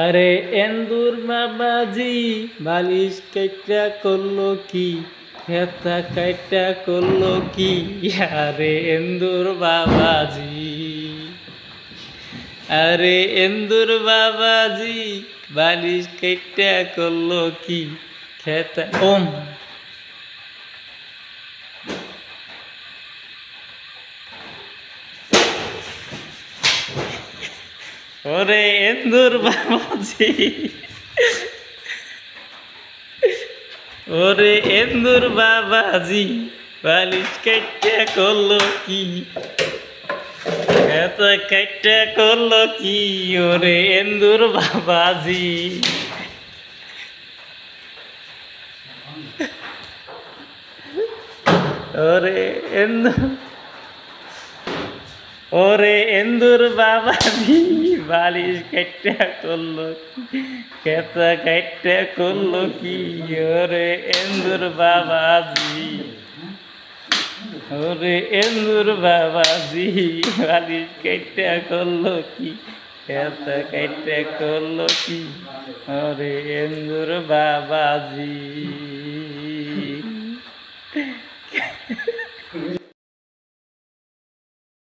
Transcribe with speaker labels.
Speaker 1: আরে এন্দুর বাবাজি, বালিশ কাইটা করল কি? হেতা কাইটা করল কি? আরে এন্দুর বাবাজি। আরে এন্দুর বাবাজি, বালিশ কাইটা করল কি? খেতা ওম। ওরে এন্দুর বাবাজি। ওরে এন্দুর বাবাজি, বালিশ কাইটা করল কি? এত কাইটা করল কি? ওরে এন্দুর বাবাজি। ওরে এন্দুর ওরে এন্দুর বাবাজি বালিশ কাইটা করল খেতা কাইটা করল কি? ওরে এন্দুর বাবাজি ওরে এন্দুর বাবাজি বালিশ কাইটা করল কি? খেতা কাইটা করল কি? ওরে এন্দুর বাবাজি